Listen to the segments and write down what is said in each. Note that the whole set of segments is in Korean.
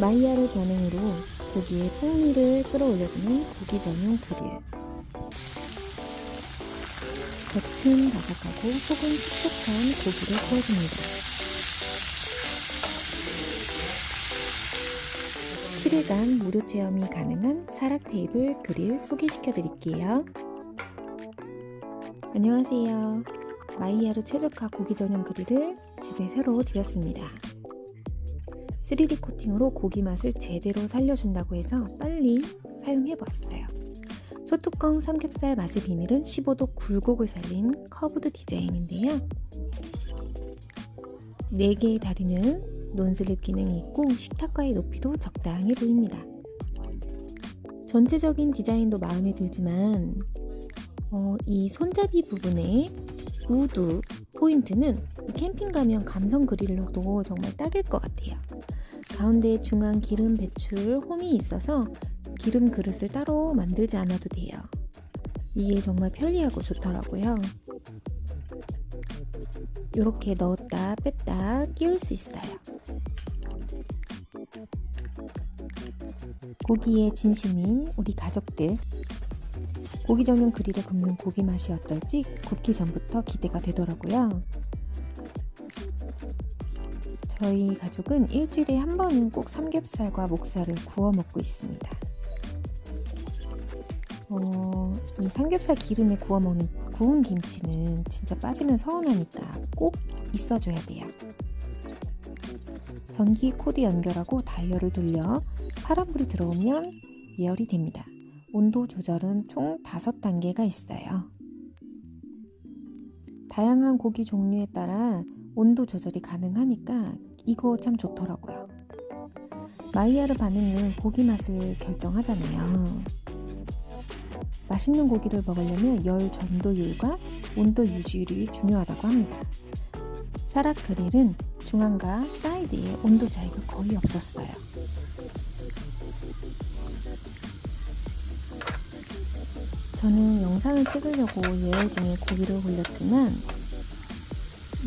마이야르 반응으로 고기의 풍미를 끌어올려주는 고기 전용 그릴. 겉은 바삭하고 속은 촉촉한 고기를 구워줍니다. 7일간 무료 체험이 가능한 사락 테이블 그릴 소개시켜 드릴게요. 안녕하세요. 마이야르 최적화 고기 전용 그릴을 집에 새로 들였습니다. 3D 코팅으로 고기 맛을 제대로 살려준다고 해서 빨리 사용해봤어요. 소뚜껑 삼겹살 맛의 비밀은 15도 굴곡을 살린 커브드 디자인인데요. 4개의 다리는 논슬립 기능이 있고 식탁과의 높이도 적당히 보입니다. 전체적인 디자인도 마음에 들지만 어, 이 손잡이 부분에 우드 포인트는 이 캠핑 가면 감성 그릴로도 정말 딱일 것 같아요. 가운데 중앙 기름 배출 홈이 있어서 기름 그릇을 따로 만들지 않아도 돼요. 이게 정말 편리하고 좋더라고요. 이렇게 넣었다 뺐다 끼울 수 있어요. 고기의 진심인 우리 가족들. 고기 전용 그릴에 굽는 고기 맛이 어떨지 굽기 전부터 기대가 되더라고요. 저희 가족은 일주일에 한 번은 꼭 삼겹살과 목살을 구워 먹고 있습니다. 어, 이 삼겹살 기름에 구워 먹는 구운 김치는 진짜 빠지면 서운하니까 꼭 있어줘야 돼요. 전기 코드 연결하고 다이얼을 돌려 파란불이 들어오면 예열이 됩니다. 온도 조절은 총 5단계가 있어요. 다양한 고기 종류에 따라 온도 조절이 가능하니까 이거 참 좋더라고요. 마이야르 반응은 고기 맛을 결정하잖아요. 맛있는 고기를 먹으려면 열 전도율과 온도 유지율이 중요하다고 합니다. 사락 그릴은 중앙과 사이드에 온도 차이가 거의 없었어요. 저는 영상을 찍으려고 예열 중에 고기를 올렸지만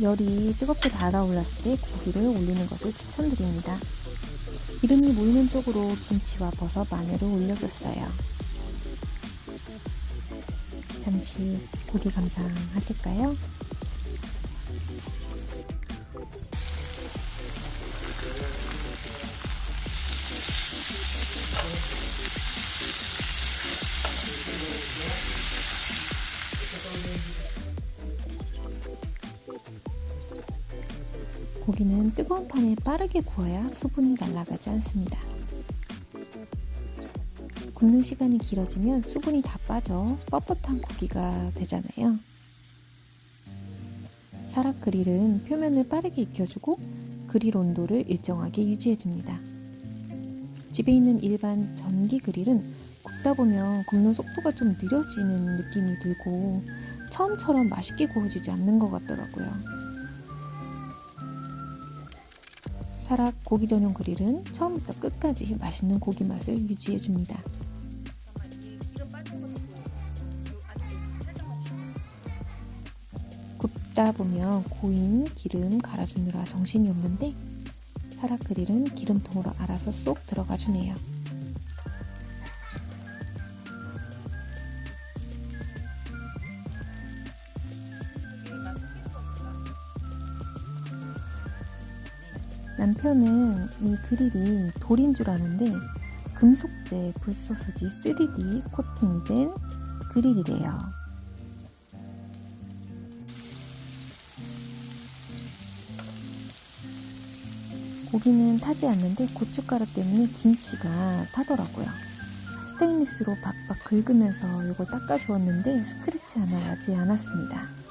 열이 뜨겁게 달아올랐을 때 고기를 올리는 것을 추천드립니다. 기름이 모이는 쪽으로 김치와 버섯, 마늘을 올려줬어요. 잠시 고기 감상하실까요? 고기는 뜨거운 판에 빠르게 구워야 수분이 날아가지 않습니다. 굽는 시간이 길어지면 수분이 다 빠져 뻣뻣한 고기가 되잖아요. 사락 그릴은 표면을 빠르게 익혀주고 그릴 온도를 일정하게 유지해줍니다. 집에 있는 일반 전기 그릴은 굽다 보면 굽는 속도가 좀 느려지는 느낌이 들고 처음처럼 맛있게 구워지지 않는 것 같더라고요. 사락 고기 전용 그릴은 처음부터 끝까지 맛있는 고기 맛을 유지해 줍니다. 굽다 보면 고인 기름 갈아주느라 정신이 없는데 사락 그릴은 기름통으로 알아서 쏙 들어가 주네요. 남편은 이 그릴이 돌인 줄 아는데 금속재 불소수지 3D 코팅된 그릴이래요. 고기는 타지 않는데 고춧가루 때문에 김치가 타더라고요. 스테인리스로 박박 긁으면서 이걸 닦아주었는데 스크래치 하나 나지 않았습니다.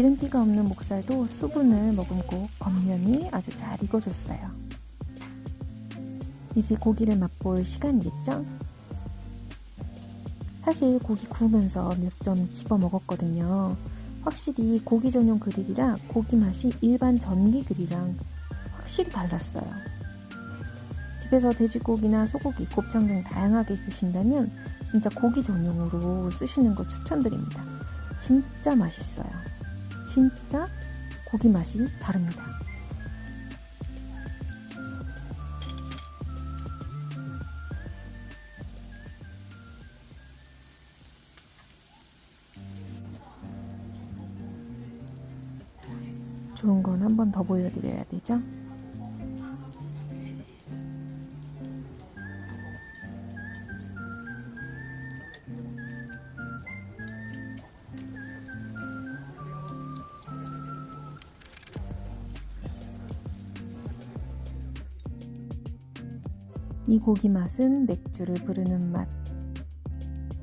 기름기가 없는 목살도 수분을 머금고 겉면이 아주 잘 익어졌어요. 이제 고기를 맛볼 시간이겠죠? 사실 고기 구우면서 몇 점 집어 먹었거든요. 확실히 고기 전용 그릴이라 고기 맛이 일반 전기 그릴이랑 확실히 달랐어요. 집에서 돼지고기나 소고기, 곱창 등 다양하게 쓰신다면 진짜 고기 전용으로 쓰시는 걸 추천드립니다. 진짜 맛있어요. 진짜 고기 맛이 다릅니다. 좋은 건 한 번 더 보여드려야 되죠? 이 고기 맛은 맥주를 부르는 맛.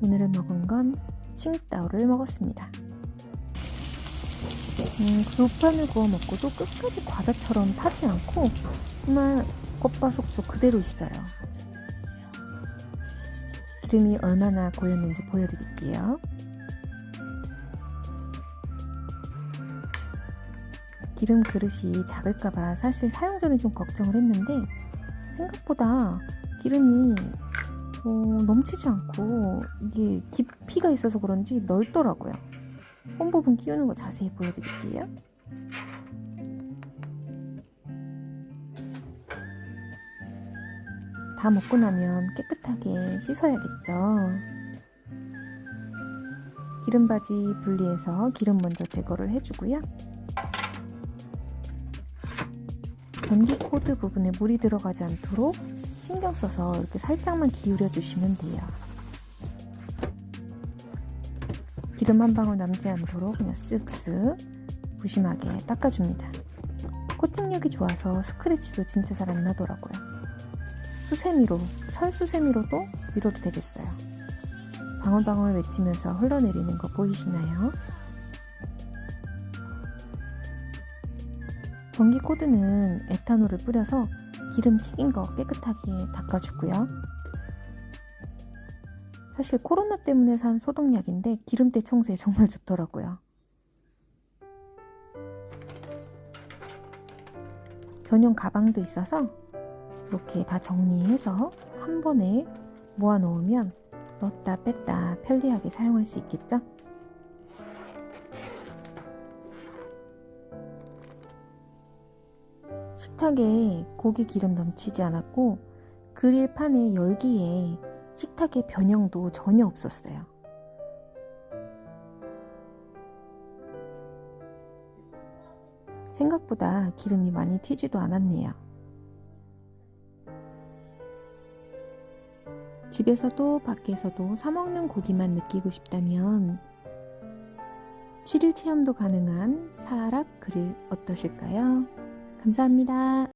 오늘을 먹은 건 칭따오를 먹었습니다. 음, 두 판을 구워 먹고도 끝까지 과자처럼 타지 않고 정말 겉바속촉 그대로 있어요. 기름이 얼마나 고였는지 보여드릴게요. 기름 그릇이 작을까봐 사실 사용 전에 좀 걱정을 했는데 생각보다 기름이 어, 넘치지 않고 이게 깊이가 있어서 그런지 넓더라고요. 홈 부분 끼우는 거 자세히 보여드릴게요. 다 먹고 나면 깨끗하게 씻어야겠죠. 기름바지 분리해서 기름 먼저 제거를 해주고요. 변기 코드 부분에 물이 들어가지 않도록 신경 써서 이렇게 살짝만 기울여 주시면 돼요. 기름 한 방울 남지 않도록 그냥 쓱쓱 무심하게 닦아줍니다. 코팅력이 좋아서 스크래치도 진짜 잘 안 나더라고요. 수세미로, 철수세미로도 밀어도 되겠어요. 방울방울 맺히면서 흘러내리는 거 보이시나요? 전기 코드는 에탄올을 뿌려서 기름 튀긴 거 깨끗하게 닦아주고요. 사실 코로나 때문에 산 소독약인데 기름때 청소에 정말 좋더라고요. 전용 가방도 있어서 이렇게 다 정리해서 한 번에 모아 놓으면 넣었다 뺐다 편리하게 사용할 수 있겠죠? 식탁에 고기 기름 넘치지 않았고 그릴 판의 열기에 식탁의 변형도 전혀 없었어요. 생각보다 기름이 많이 튀지도 않았네요. 집에서도 밖에서도 사먹는 고기만 느끼고 싶다면 7일 체험도 가능한 사락 그릴 어떠실까요? 감사합니다.